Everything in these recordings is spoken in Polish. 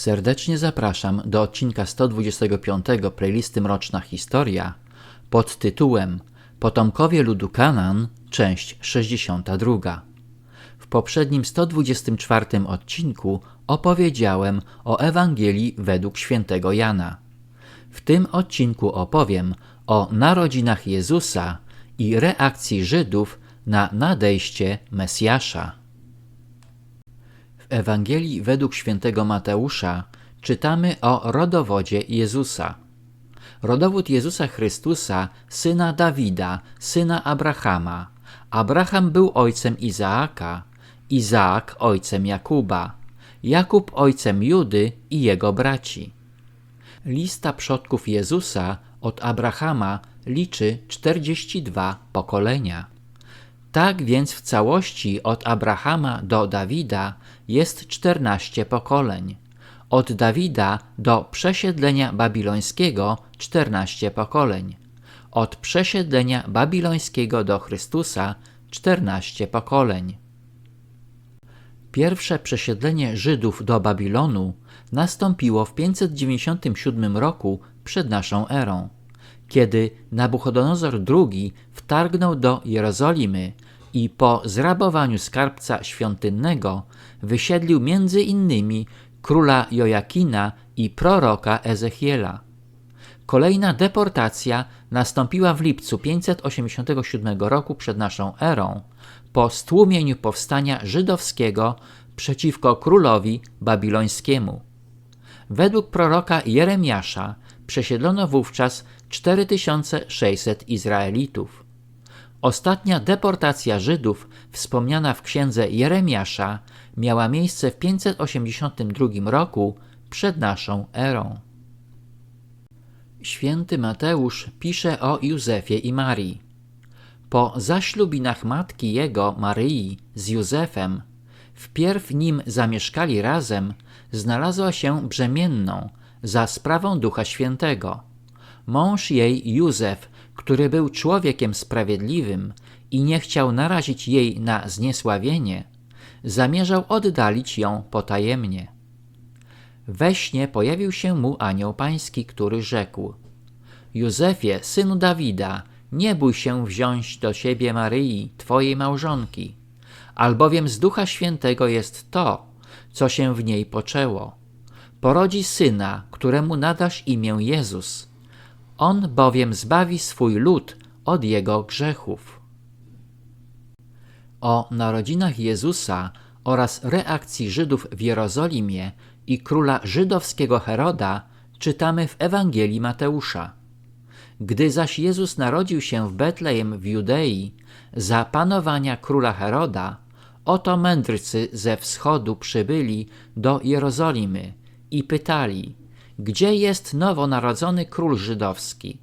Serdecznie zapraszam do odcinka 125 playlisty Mroczna Historia pod tytułem Potomkowie ludu Kanan, część 62. W poprzednim 124 odcinku opowiedziałem o Ewangelii według świętego Jana. W tym odcinku opowiem o narodzinach Jezusa i reakcji Żydów na nadejście Mesjasza. Ewangelii według świętego Mateusza czytamy o rodowodzie Jezusa. Rodowód Jezusa Chrystusa, syna Dawida, syna Abrahama. Abraham był ojcem Izaaka, Izaak ojcem Jakuba, Jakub ojcem Judy i jego braci. Lista przodków Jezusa od Abrahama liczy 42 pokolenia. Tak więc w całości od Abrahama do Dawida jest 14 pokoleń. Od Dawida do przesiedlenia babilońskiego 14 pokoleń. Od przesiedlenia babilońskiego do Chrystusa 14 pokoleń. Pierwsze przesiedlenie Żydów do Babilonu nastąpiło w 597 roku przed naszą erą, kiedy Nabuchodonozor II wtargnął do Jerozolimy i po zrabowaniu skarbca świątynnego wysiedlił między innymi króla Jojakina i proroka Ezechiela. Kolejna deportacja nastąpiła w lipcu 587 roku przed naszą erą, po stłumieniu powstania żydowskiego przeciwko królowi babilońskiemu. Według proroka Jeremiasza przesiedlono wówczas 4600 Izraelitów. Ostatnia deportacja Żydów, wspomniana w księdze Jeremiasza, miała miejsce w 582 roku przed naszą erą. Święty Mateusz pisze o Józefie i Marii. Po zaślubinach matki jego, Maryi, z Józefem, wpierw nim zamieszkali razem, znalazła się brzemienną za sprawą Ducha Świętego. Mąż jej, Józef, który był człowiekiem sprawiedliwym i nie chciał narazić jej na zniesławienie, zamierzał oddalić ją potajemnie. We śnie pojawił się mu anioł pański, który rzekł: Józefie, synu Dawida, nie bój się wziąć do siebie Maryi, twojej małżonki, albowiem z Ducha Świętego jest to, co się w niej poczęło. Porodzi syna, któremu nadasz imię Jezus. On bowiem zbawi swój lud od jego grzechów. O narodzinach Jezusa oraz reakcji Żydów w Jerozolimie i króla żydowskiego Heroda czytamy w Ewangelii Mateusza. Gdy zaś Jezus narodził się w Betlejem w Judei, za panowania króla Heroda, oto mędrcy ze wschodu przybyli do Jerozolimy i pytali, gdzie jest nowonarodzony król żydowski?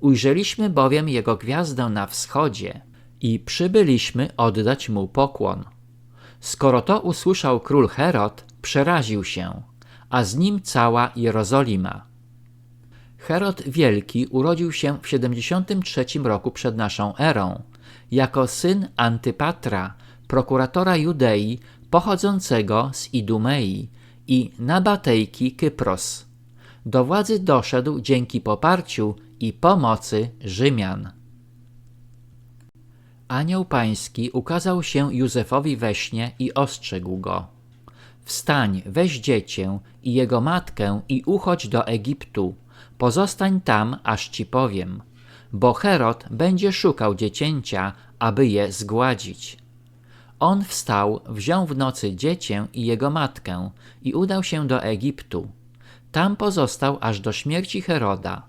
Ujrzeliśmy bowiem jego gwiazdę na wschodzie i przybyliśmy oddać mu pokłon. Skoro to usłyszał król Herod, przeraził się, a z nim cała Jerozolima. Herod Wielki urodził się w 73 roku przed naszą erą, jako syn Antypatra, prokuratora Judei pochodzącego z Idumei i Nabatejki Kypros. Do władzy doszedł dzięki poparciu i pomocy Rzymian. Anioł pański ukazał się Józefowi we śnie i ostrzegł go. Wstań, weź dziecię i jego matkę i uchodź do Egiptu. Pozostań tam, aż ci powiem, bo Herod będzie szukał dziecięcia, aby je zgładzić. On wstał, wziął w nocy dziecię i jego matkę i udał się do Egiptu. Tam pozostał aż do śmierci Heroda.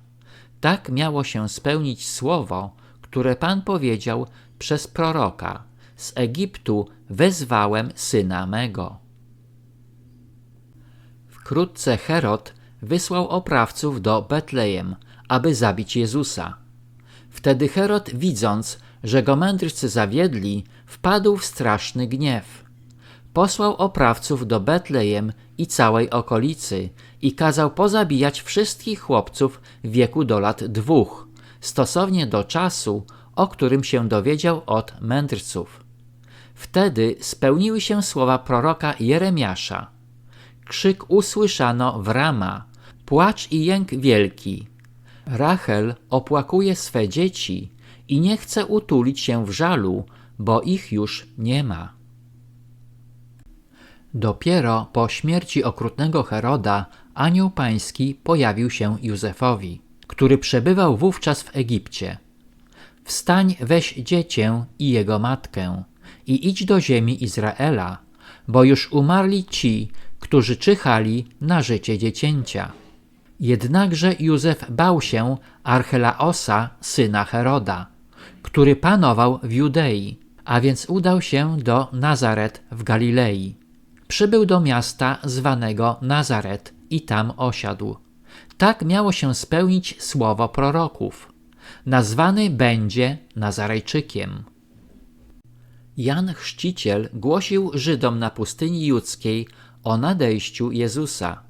Tak miało się spełnić słowo, które Pan powiedział przez proroka: Z Egiptu wezwałem syna mego. Wkrótce Herod wysłał oprawców do Betlejem, aby zabić Jezusa. Wtedy Herod, widząc, że go mędrcy zawiedli, wpadł w straszny gniew. Posłał oprawców do Betlejem i całej okolicy i kazał pozabijać wszystkich chłopców w wieku do lat dwóch, stosownie do czasu, o którym się dowiedział od mędrców. Wtedy spełniły się słowa proroka Jeremiasza – Krzyk usłyszano w Rama, płacz i jęk wielki. Rachel opłakuje swe dzieci i nie chce utulić się w żalu, bo ich już nie ma. Dopiero po śmierci okrutnego Heroda anioł pański pojawił się Józefowi, który przebywał wówczas w Egipcie. Wstań, weź dziecię i jego matkę i idź do ziemi Izraela, bo już umarli ci, którzy czyhali na życie dziecięcia. Jednakże Józef bał się Archelaosa, syna Heroda, który panował w Judei, a więc udał się do Nazaret w Galilei. Przybył do miasta zwanego Nazaret i tam osiadł. Tak miało się spełnić słowo proroków. Nazwany będzie Nazarejczykiem. Jan Chrzciciel głosił Żydom na pustyni judzkiej o nadejściu Jezusa.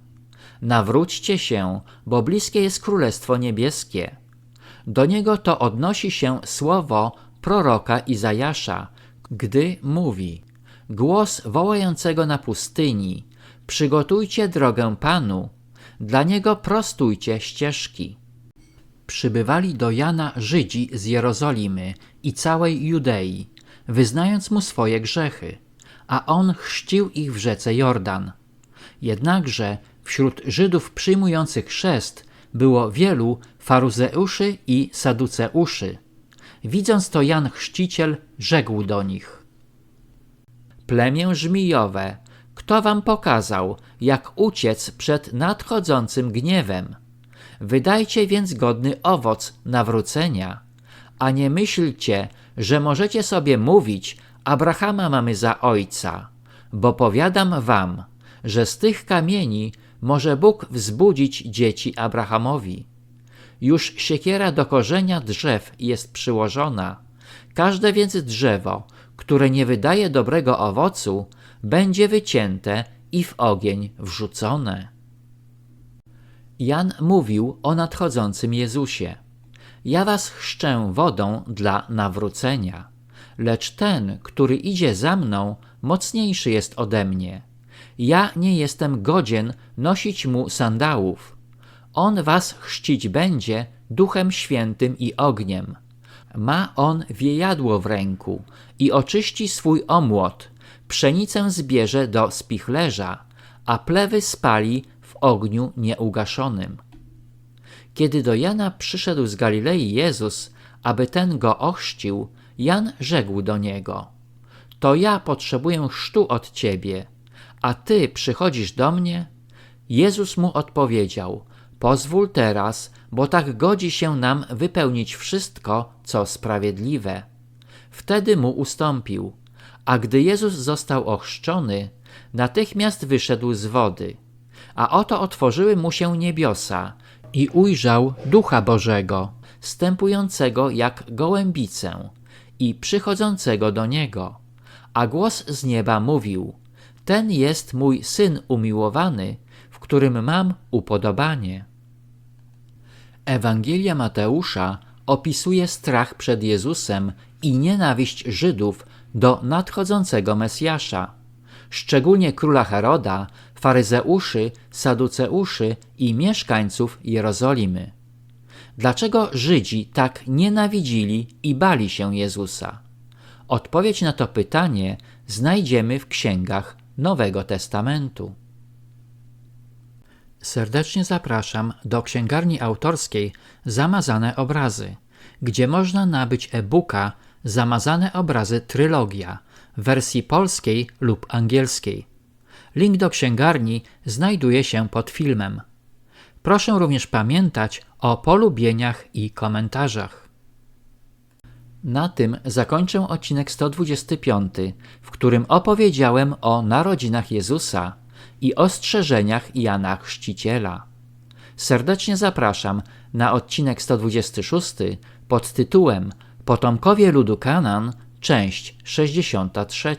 Nawróćcie się, bo bliskie jest Królestwo Niebieskie. Do niego to odnosi się słowo proroka Izajasza, gdy mówi Głos wołającego na pustyni Przygotujcie drogę Panu, dla niego prostujcie ścieżki. Przybywali do Jana Żydzi z Jerozolimy i całej Judei, wyznając mu swoje grzechy, a on chrzcił ich w rzece Jordan. Jednakże wśród Żydów przyjmujących chrzest było wielu faruzeuszy i saduceuszy. Widząc to Jan Chrzciciel rzekł do nich Plemię żmijowe, kto wam pokazał, jak uciec przed nadchodzącym gniewem? Wydajcie więc godny owoc nawrócenia, a nie myślcie, że możecie sobie mówić, Abrahama mamy za ojca, bo powiadam wam, że z tych kamieni może Bóg wzbudzić dzieci Abrahamowi. Już siekiera do korzenia drzew jest przyłożona. Każde więc drzewo, które nie wydaje dobrego owocu, będzie wycięte i w ogień wrzucone. Jan mówił o nadchodzącym Jezusie. Ja was chrzczę wodą dla nawrócenia, lecz ten, który idzie za mną, mocniejszy jest ode mnie. Ja nie jestem godzien nosić mu sandałów. On was chrzcić będzie duchem świętym i ogniem. Ma on wiejadło w ręku i oczyści swój omłot, pszenicę zbierze do spichlerza, a plewy spali w ogniu nieugaszonym. Kiedy do Jana przyszedł z Galilei Jezus, aby ten go ochrzcił, Jan rzekł do niego: To ja potrzebuję chrztu od ciebie, a ty przychodzisz do mnie? Jezus mu odpowiedział: Pozwól teraz, bo tak godzi się nam wypełnić wszystko, co sprawiedliwe. Wtedy mu ustąpił. A gdy Jezus został ochrzczony, natychmiast wyszedł z wody. A oto otworzyły mu się niebiosa i ujrzał Ducha Bożego, stępującego jak gołębicę i przychodzącego do niego. A głos z nieba mówił: Ten jest mój syn umiłowany, w którym mam upodobanie. Ewangelia Mateusza opisuje strach przed Jezusem i nienawiść Żydów do nadchodzącego Mesjasza, szczególnie króla Heroda, faryzeuszy, saduceuszy i mieszkańców Jerozolimy. Dlaczego Żydzi tak nienawidzili i bali się Jezusa? Odpowiedź na to pytanie znajdziemy w księgach Nowego Testamentu. Serdecznie zapraszam do księgarni autorskiej Zamazane Obrazy, gdzie można nabyć e-booka Zamazane Obrazy Trylogia w wersji polskiej lub angielskiej. Link do księgarni znajduje się pod filmem. Proszę również pamiętać o polubieniach i komentarzach. Na tym zakończę odcinek 125, w którym opowiedziałem o narodzinach Jezusa i ostrzeżeniach Jana Chrzciciela. Serdecznie zapraszam na odcinek 126 pod tytułem Potomkowie ludu Kanan, część 63.